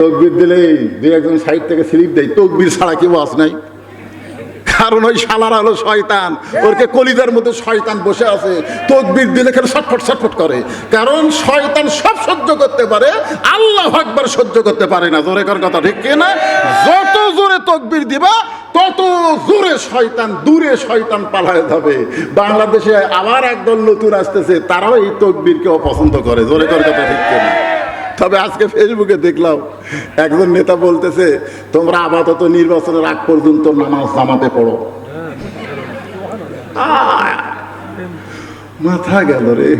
তকবির দিলে দু একজন সাইড থেকে স্লিপ দেয়, তকবির ছাড়া কেউ আস নাই। কারণ ওই শালারা হলো শয়তান, ওরকে কলিজার মধ্যে শয়তান বসে আছে, তকবির দিলে খেলে ছটফট ছটফট করে। কারণ শয়তান সব সহ্য করতে পারে, আল্লাহ একবার সহ্য করতে পারে না। জোরে কর কথা ঠিক না যত জোরে তকবির দিবা, তত জোরে শয়তান দূরে শয়তান পালায় যাবে। বাংলাদেশে আবার একদল নতুন আসতেছে, তারাও এই তকবিরকে অপছন্দ করে। জোরে কর কথা ঠিক কি না তবে আজকে ফেসবুকে দেখলাম, একজন নেতা বলতেছে, তোমরা আপাতত নির্বাচনের আগ পর্যন্ত নামাজ জামাতে পড়ো। মাথা গেল রে।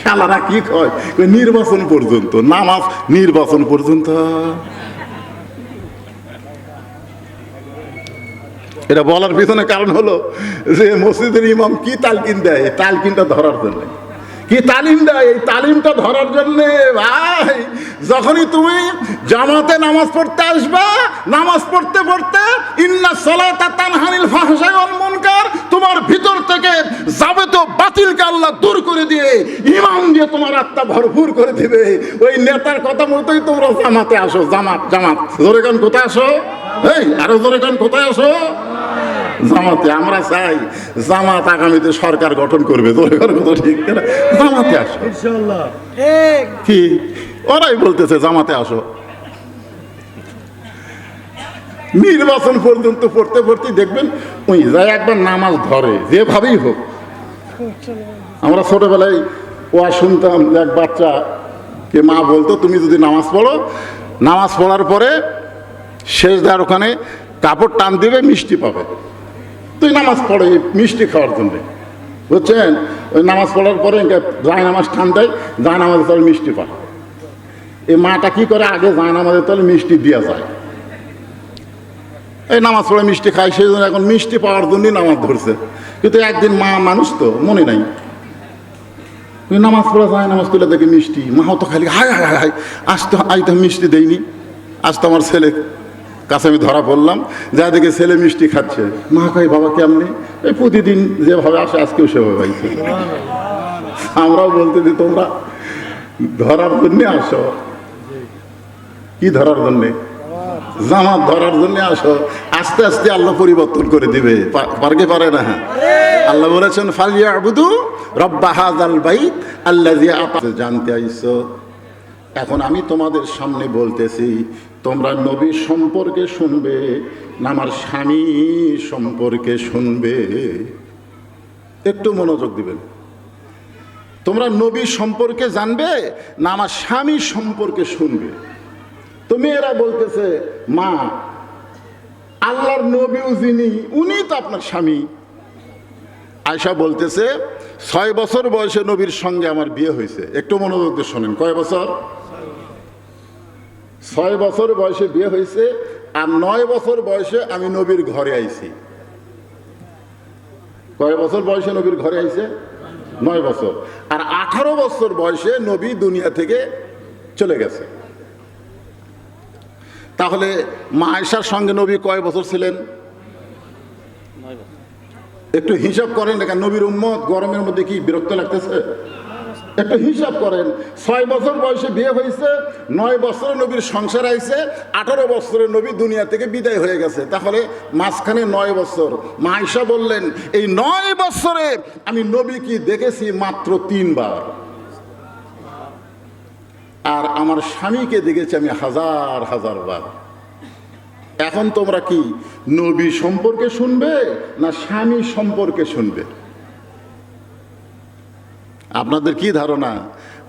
শালারা কি কয়, নির্বাচন পর্যন্ত, নামাজ নির্বাচন পর্যন্ত। এটা বলার পিছনে কারণ হলো যে মসজিদের ইমাম কি তালকিন দেয়? তালকিনটা ধরার জন্য। কি তালিম দেয়? এই তালিমটা ধরার জন্য ভাই, যখনই তুমি জামাতে নামাজ পড়তে আসবা, নামাজ পড়তে পড়তে ইন্না সলাতা তানহানিল ফাহশা ওয়াল মুনকার, তোমার ভিতর থেকে যাবে তো বাতিলকে আল্লাহ দূর করে দিয়ে, ইমাম দিয়ে তোমার আত্মা ভরপুর করে দিবে। ওই নেতার কথা মতোই তোমরা জামাতে আসো, জামাত জামাত। জোরে গান কোথায় আসো? এই, আরও জোরে গান কোথায় আসো? জামাতে আমরা চাই জামাত আগামীতে সরকার গঠন করবে। ঠিক জামাতে আসো। কি? ওরাই বলতেছে জামাতে আসো। নির্বাচন পর্যন্ত পড়তে পড়তে দেখবেন ওই যায় একবার নামাজ ধরে যেভাবেই হোক। আমরা ছোটবেলায় ওয়া শুনতাম এক বাচ্চা কে মা বলতো তুমি যদি নামাজ পড়ো নামাজ পড়ার পরে শেষ ওখানে কাপড় টান দিবে মিষ্টি পাবে। তুই নামাজ পড়ে মিষ্টি খাওয়ার জন্য। বুঝছেন? ওই নামাজ পড়ার পরে যায় নামাজ টান দেয় যায় নামাজের তলে মিষ্টি পায়। এই মাটা কি করে আগে যায় নামাজের তলে মিষ্টি দিয়া যায়? এই নামাজ পড়ে মিষ্টি খায়, সেই জন্য এখন মিষ্টি পাওয়ার জন্যই নামাজ ধরছে। কিন্তু একদিন মা মানুষ তো, মনে নাই। ওই নামাজ পড়া যায় নামাজ তুলে দেখে মিষ্টি। মাও তো খালি হায় হায় হায় আজ তো আজ তো মিষ্টি দেয়নি আজ তো আমার ছেলে কাছে আমি ধরা পড়লাম, যা দেখে ছেলে মিষ্টি খাচ্ছে। মা কয়, বাবা, কেমনি? এই প্রতিদিন যেভাবে আসে, আজকেও সেভাবে পাইছে আমরাও বলতে দিই, তোমরা ধরার জন্যে আসো। কি ধরার জন্যে? জামাত ধরার জন্য আসো। আস্তে আস্তে আল্লাহ পরিবর্তন করে দিবে। পারকে পারে না। হ্যাঁ আল্লাহ বলেছেন ফালিয়া আবুদু রব্বা হাজাল বাইত আল্লাহ জানতে আইসো। এখন আমি তোমাদের সামনে বলতেছি তোমরা নবী সম্পর্কে শুনবে না আমার স্বামী সম্পর্কে শুনবে? একটু মনোযোগ দিবেন। তোমরা নবী সম্পর্কে জানবে না আমার স্বামী সম্পর্কে শুনবে? তুমি এরা বলতেছে, মা, আল্লাহর নবীও যিনি উনি তো আপনার স্বামী। আয়সা বলতেছে, ছয় বছর বয়সে নবীর সঙ্গে আমার বিয়ে হয়েছে। একটু মনোযোগ দিয়ে শোনেন, কয় বছর? ছয় বছর বয়সে বিয়ে হয়েছে আর নয় বছর বয়সে আমি নবীর ঘরে আইছি। কয় বছর বয়সে নবীর ঘরে আইছে? নয় বছর। আর আঠারো বছর বয়সে নবী দুনিয়া থেকে চলে গেছে। তাহলে মায়েশার সঙ্গে নবী কয় বছর ছিলেন? একটু হিসাব করেন দেখেন নবীর উম্মত গরমের মধ্যে কি বিরক্ত লাগতেছে? একটু হিসাব করেন, ছয় বছর বয়সে বিয়ে হয়েছে, নয় বছরে নবীর সংসার আইছে, আঠারো বছরে নবী দুনিয়া থেকে বিদায় হয়ে গেছে। তাহলে মাঝখানে নয় বছর। মা আয়সা বললেন, এই নয় বছরে আমি নবী কি দেখেছি মাত্র তিনবার। আর আমার স্বামীকে দেখেছি আমি হাজার হাজার বার। এখন তোমরা কি নবী সম্পর্কে শুনবে না স্বামী সম্পর্কে শুনবে? আপনাদের কি ধারণা?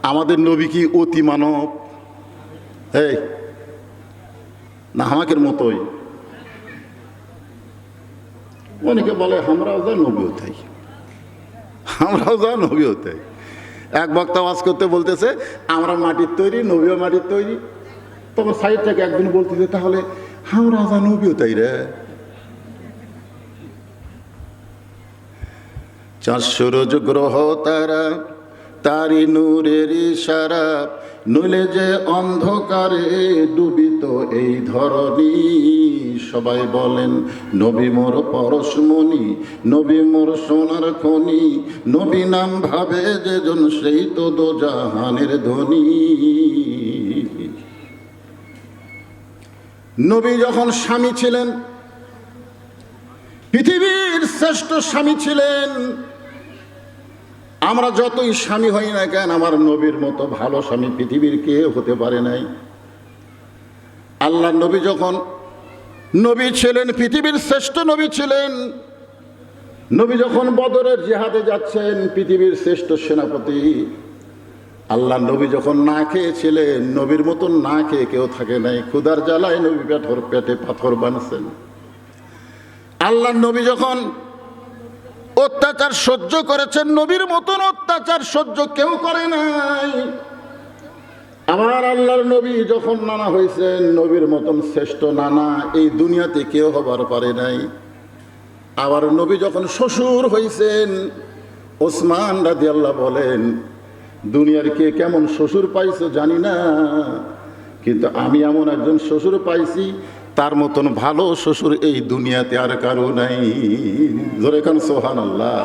আমাদের নবী কি অতি মানব এই, না আমাকের মতোই। অনেকে বলে, আমরাও যা নবীও তাই। আমরাও যা নবীও তাই। এক বক্তা ওয়াজ করতে বলতেছে, আমরা মাটির তৈরি, নবীও মাটির তৈরি। তখন সাইড থেকে একদিন বলতেছে, তাহলে আমরা যা নবীও তাই রে। চারশো রোজ গ্রহ তারা, তারি নূরের ইশারা, নইলে যে অন্ধকারে ডুবিত এই ধরনী সবাই বলেন, নবী মোর পরশমণি, নবী মোর সোনার খনি, নবী নাম ভাবে যেজন সেই তো দো জাহানের ধ্বনি নবী যখন স্বামী ছিলেন, পৃথিবীর শ্রেষ্ঠ স্বামী ছিলেন আমরা যতই স্বামী হই না কেন, আমার নবীর মতো ভালো স্বামী পৃথিবীর কে হতে পারে নাই। আল্লাহ নবী যখন নবী ছিলেন, পৃথিবীর শ্রেষ্ঠ নবী ছিলেন, নবী যখন বদরের জিহাদে যাচ্ছেন, পৃথিবীর শ্রেষ্ঠ সেনাপতি আল্লাহ নবী যখন না খেয়েছিলেন, নবীর মতন না খেয়ে কেউ থাকে নাই। ক্ষুধার জ্বালায় নবী পেটর পেটে পাথর বানছেন। আল্লাহ নবী যখন অত্যাচার সহ্য করেছেন নবীর মতন অত্যাচার সহ্য কেউ করে নাই। আমার আল্লাহর নবী যখন নানা হয়েছেন, নবীর মতন শ্রেষ্ঠ নানা এই দুনিয়াতে কেউ হবার পারে নাই। আবার নবী যখন শ্বশুর হয়েছেন, ওসমান রাজি আল্লাহ বলেন, দুনিয়ার কে কেমন শ্বশুর পাইছো জানি না, কিন্তু আমি এমন একজন শ্বশুর পাইছি তার মতন ভালো শ্বশুর এই দুনিয়াতে আর কারও নাই। জোরে খান সোহান আল্লাহ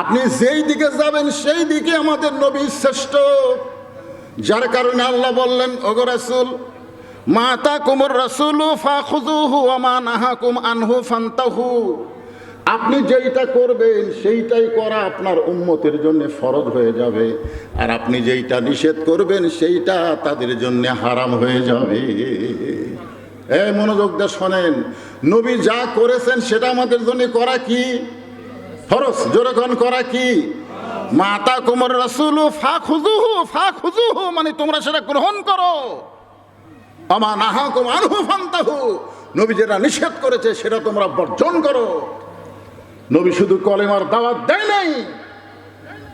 আপনি যেই দিকে যাবেন সেই দিকে আমাদের নবী শ্রেষ্ঠ। যার কারণে আল্লাহ বললেন ওগো রাসুল মাতা কুমর রাসুল ফাখুজুহু আমা নাহাকুম আনহু ফান্তাহু। আপনি যেইটা করবেন সেইটাই করা আপনার উম্মতের জন্য ফরজ হয়ে যাবে। আর আপনি যেইটা নিষেধ করবেন সেইটা তাদের জন্য হারাম হয়ে যাবে। এ মনোযোগ দিয়ে শোনেন। নবী যা করেছেন সেটা আমাদের জন্য করা কি? ফরজ। জোরখন করা কি? মাতা কুমর রসুল ফা খুজুহু ফা খুজুহু মানে তোমরা সেটা গ্রহণ করো। আমা নাহা কুম আনহু ফান্তাহু। নবী যেটা নিষেধ করেছে সেটা তোমরা বর্জন করো। নবী শুধু কলেমার দাওয়াত দেয় নাই।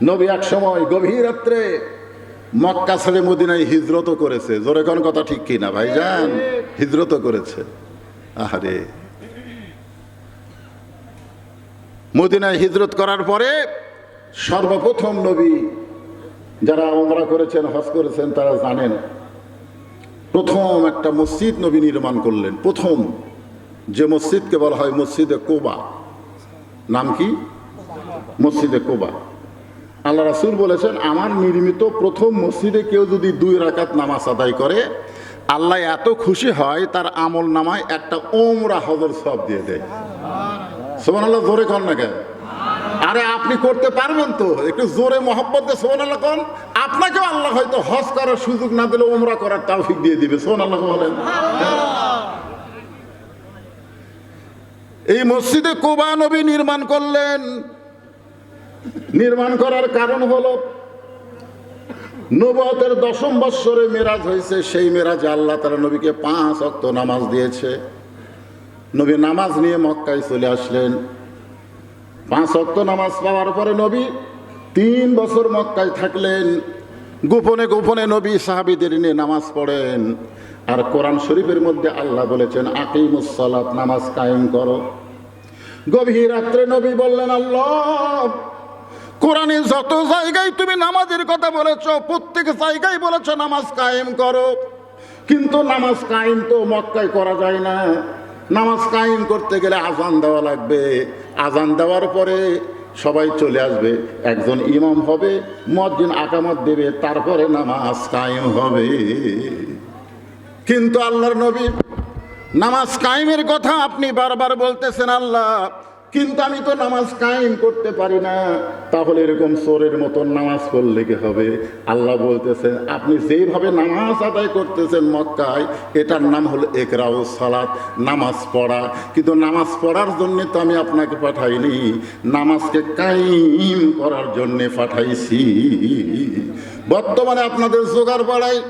নবী এক সময় গভীর রাত্রে মক্কা ছেড়ে মদিনায় হিজরতও করেছে। জোরে কোন কথা ঠিক কি না ভাই যান হিজরতও করেছে। আহারে। মদিনায় হিজরত করার পরে সর্বপ্রথম নবী যারা ওমরা করেছেন, হজ করেছেন, তারা জানেন, প্রথম একটা মসজিদ নবী নির্মাণ করলেন। প্রথম যে মসজিদকে বলা হয় মসজিদে কোবা। নাম কি? মসজিদে কোবা। আল্লাহ রাসুল বলেছেন আমার নির্মিত প্রথম মসজিদে কেউ যদি দুই রাকাত নামাজ আদায় করে আল্লাহ এত খুশি হয় তার আমল নামায় একটা ওমরা হজর সব দিয়ে দেয়। সোমান আল্লাহ জোরে কন না কেন? আরে আপনি করতে পারবেন তো একটু জোরে মহব্বত দিয়ে সোমান আল্লাহ কন। আপনাকেও আল্লাহ হয়তো হজ করার সুযোগ না দিলে ওমরা করার তাওফিক দিয়ে দিবে সোমান আল্লাহ বলেন এই মসজিদে কোবা নবী নির্মাণ করলেন। নির্মাণ করার কারণ হলো নবতের দশম বৎসরে মেরাজ হয়েছে, সেই মেরাজে আল্লাহ তারা নবীকে পাঁচ অক্ত নামাজ দিয়েছে। নবী নামাজ নিয়ে মক্কায় চলে আসলেন। পাঁচ অক্ত নামাজ পাওয়ার পরে নবী তিন বছর মক্কায় থাকলেন। গোপনে গোপনে নবী সাহাবিদের নিয়ে নামাজ পড়েন। আর কোরআন শরীফের মধ্যে আল্লাহ বলেছেন আকিমুসলাত নামাজ কায়েম করো। গভীর রাত্রে নবী বললেন, আল্লাহ কোরআনে যত জায়গায় তুমি নামাজের কথা বলেছ, প্রত্যেক জায়গায় বলেছ, নামাজ কায়েম করো। কিন্তু নামাজ কায়েম তো মক্কায় করা যায় না। নামাজ কায়েম করতে গেলে আজান দেওয়া লাগবে। আজান দেওয়ার পরে সবাই চলে আসবে। একজন ইমাম হবে মসজিদ আকামত দেবে, তারপরে নামাজ কায়েম হবে। কিন্তু আল্লাহর নবী, নামাজ কায়েমের কথা আপনি বারবার বলতেছেন, আল্লাহ কিন্তু আমি তো নামাজ কায়েম করতে পারি না। তাহলে এরকম চোরের মতন নামাজ পড়লে কি হবে? আল্লাহ বলতেছেন, আপনি যেইভাবে নামাজ আদায় করতেছেন মক্কায়, এটার নাম হলো একরাউ সালাত, নামাজ পড়া। কিন্তু নামাজ পড়ার জন্যে তো আমি আপনাকে পাঠাইনি, নামাজকে কায়েম করার জন্যে পাঠাইছি। বর্তমানে আপনাদের জোগাড় পাড়ায়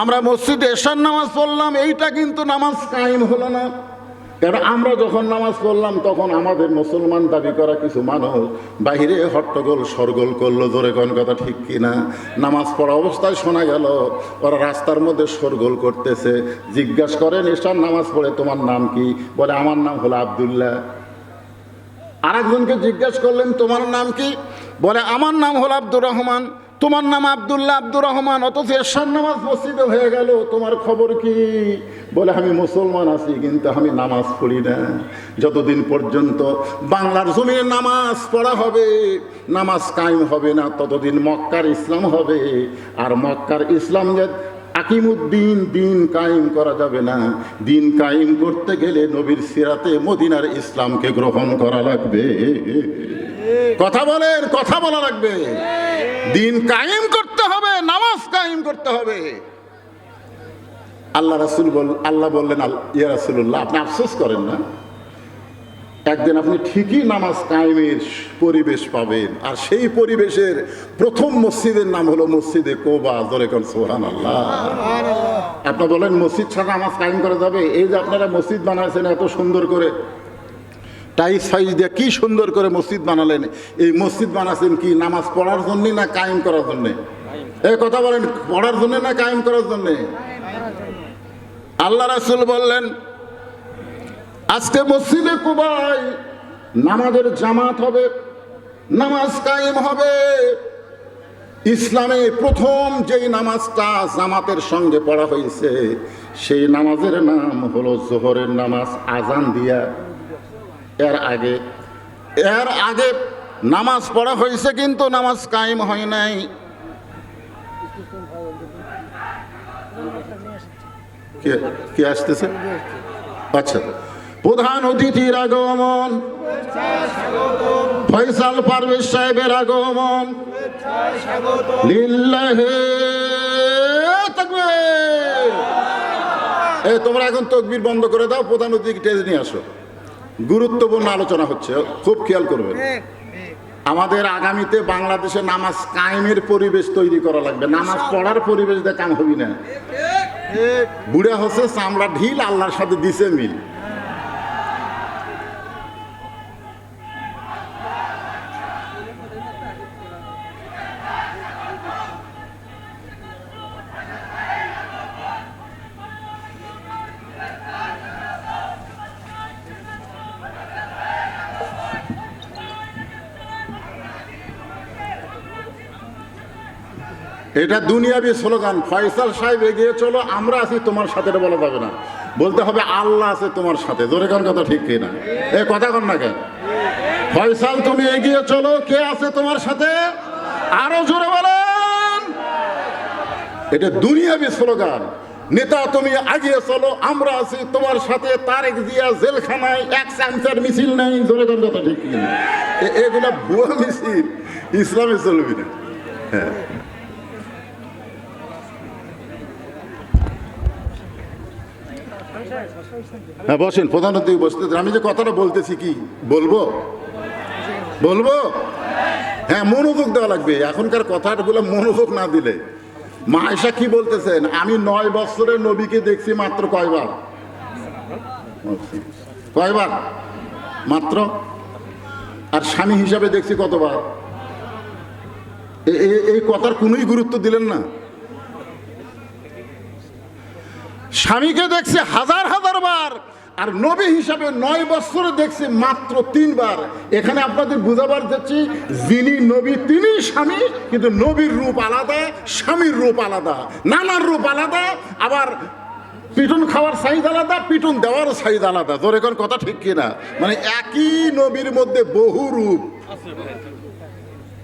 আমরা মসজিদে এশার নামাজ পড়লাম, এইটা কিন্তু নামাজ কায়েম হলো না। কারণ আমরা যখন নামাজ পড়লাম, তখন আমাদের মুসলমান দাবি করা কিছু মানুষ, বাহিরে হট্টগোল, সরগোল করল, জোরে কোন কথা ঠিক কিনা? নামাজ পড়া অবস্থায় শোনা গেল, ওরা রাস্তার মধ্যে সরগোল করতেছে। জিজ্ঞাসা করেন এশার নামাজ পড়ে তোমার নাম কি? বলে, আমার নাম হলো আবদুল্লাহ। আরেকজনকে জিজ্ঞেস করলেন, তোমার নাম কি? বলে, আমার নাম হলো আব্দুর রহমান। তোমার নাম আবদুল্লাহ আব্দুর রহমান, অথচ এরশাদ নামাজ মসজিদে হয়ে গেল, তোমার খবর কি? বলে, আমি মুসলমান আছি, কিন্তু আমি নামাজ পড়ি না। যতদিন পর্যন্ত বাংলার জমিনে নামাজ পড়া হবে, নামাজ কায়েম হবে না, ততদিন মক্কার ইসলাম হবে। আর মক্কার ইসলাম যে আকিমুদ্দিন, দিন কায়েম করা যাবে না। দিন কায়েম করতে গেলে নবীর সিরাতে মদিনার ইসলামকে গ্রহণ করা লাগবে। কথা বলেন কথা বলা লাগবে। দিন কায়েম করতে হবে নামাজ কায়েম করতে হবে। আল্লাহ রাসুল বল আল্লাহ বললেন ইয়া রাসুল্লাহ আপনি আফসোস করেন না। একদিন আপনি ঠিকই নামাজ কায়েমের পরিবেশ পাবেন। আর সেই পরিবেশের প্রথম মসজিদের নাম হলো মসজিদে কোবা। ধরে সোহান আল্লাহ আপনার বলেন মসজিদ ছাড়া নামাজ কায়েম করা যাবে? এই যে আপনারা মসজিদ বানাইছেন এত সুন্দর করে। টাইস ফাইজ দিয়ে কি সুন্দর করে মসজিদ বানালেন। এই মসজিদ বানাচ্ছেন কি, নামাজ পড়ার জন্যে না কায়েম করার জন্যে? এই কথা বলেন, পড়ার জন্যে না কায়েম করার জন্যে? আল্লাহ রাসুল বললেন, আজকে মসজিদে কুবাই নামাজের জামাত হবে, নামাজ কায়েম হবে। ইসলামে প্রথম যেই নামাজটা জামাতের সঙ্গে পড়া হয়েছে, সেই নামাজের নাম হলো জোহরের নামাজ আজান দিয়া। এর আগে। এর আগে নামাজ পড়া হয়েছে কিন্তু নামাজ কায়েম হয় নাই। কে- আসতেছে? আচ্ছা। প্রধান অতিথির আগমন। ফয়সাল পারভেজ সাহেবের আগমন। এই তোমরা এখন তকবির বন্ধ করে দাও, প্রধান অতিথি টেজ নিয়ে আসো। গুরুত্বপূর্ণ আলোচনা হচ্ছে খুব খেয়াল করবেন। আমাদের আগামীতে বাংলাদেশে নামাজ কায়েমের পরিবেশ তৈরি করা লাগবে। নামাজ পড়ার পরিবেশ দিয়ে কাম হবি না। বুড়া হচ্ছে চামড়া ঢিল আল্লাহর সাথে দিছে মিল। এটা দুনিয়াবি স্লোগান, ফয়সাল সাহেব এগিয়ে চলো, আমরা আছি তোমার সাথে, এটা বলা যাবে না। বলতে হবে আল্লাহ আছে তোমার সাথে, জোরে কোন কথা ঠিক কিনা? এ কথা কন না কেন? ফয়সাল, তুমি এগিয়ে চলো, কে আছে তোমার সাথে? আরও জোরে বলেন। এটা দুনিয়াবি স্লোগান। নেতা, তুমি আগিয়ে চলো, আমরা আছি তোমার সাথে, তারেক জিয়া জেলখানায়, এক চান্সের মিছিল নাই, জোরে কোন কথা ঠিক কিনা? এ- এগুলা ভুয়া মিছিল ইসলামে চলবি না হ্যাঁ। বসেন, প্রধান অতিথি বসতে আমি যে কথাটা বলতেছি কি? বলব? বলব? হ্যাঁ মনোযোগ দেওয়া লাগবে। এখনকার কথাগুলো মনোযোগ না দিলে। মা আয়সা কি বলতেছেন? আমি নয় বছরের নবীকে দেখছি মাত্র কয়বার? কয়বার? মাত্র? আর স্বামী হিসাবে দেখছি কতবার? এই কথার কোনোই গুরুত্ব দিলেন না। স্বামীকে দেখছে হাজার হাজার বার, আর নবী হিসাবে নয় বছরে দেখছে মাত্র তিনবার। এখানে আপনাদের বুঝাবার যাচ্ছি, যিনি নবী, তিনি স্বামী, কিন্তু নবীর রূপ আলাদা, স্বামীর রূপ আলাদা। নানার রূপ আলাদা, আবার পিটুন খাওয়ার সাইজ আলাদা, পিটুন দেওয়ার সাইজ আলাদা। তোর এখন কথা ঠিক কিনা? মানে একই নবীর মধ্যে বহু রূপ।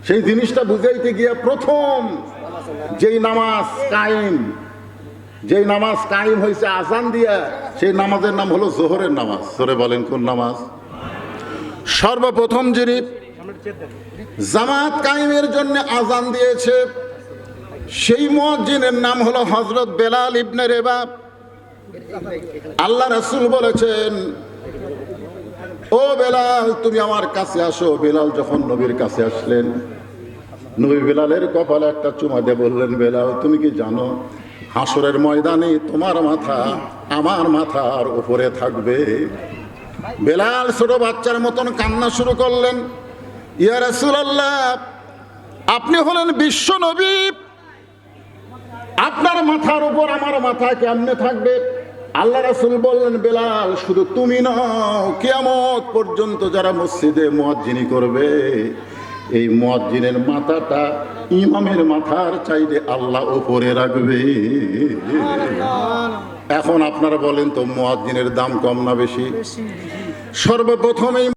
সেই জিনিসটা বুঝাইতে গিয়া প্রথম যেই নামাজ কায়েম যেই নামাজ কায়েম হয়েছে আজান দিয়া, সেই নামাজের নাম হলো জোহরের নামাজ। ধরে বলেন কোন নামাজ? সর্বপ্রথম যিনি জামাত কায়েমের জন্য আজান দিয়েছে, সেই মুয়াজ্জিনের নাম হলো হজরত বেলাল ইবনে রেবা। আল্লাহ রাসূল বলেছেন, ও বেলাল, তুমি আমার কাছে আসো। বেলাল যখন নবীর কাছে আসলেন, নবী বেলালের কপালে একটা চুমা দিয়ে বললেন, বেলাল, তুমি কি জানো হাসরের ময়দানে তোমার মাথা, আমার মাথার উপরে থাকবে। বেলাল ছোট বাচ্চার মতন কান্না শুরু করলেন। ইয়া রাসূলুল্লাহ, আপনি হলেন বিশ্ব নবী। আপনার মাথার উপর আমার মাথা কেমনে থাকবে? আল্লাহ রাসুল বললেন, বেলাল, শুধু তুমি নও, কেয়ামত পর্যন্ত যারা মসজিদে মুয়াজ্জিনি করবে এই মসজিদের মাথাটা ইমামের মাথার চাইলে আল্লাহ ওপরে রাখবে। এখন আপনারা বলেন তো মুয়াজ্জিনের দাম কম না বেশি? সর্বপ্রথমেই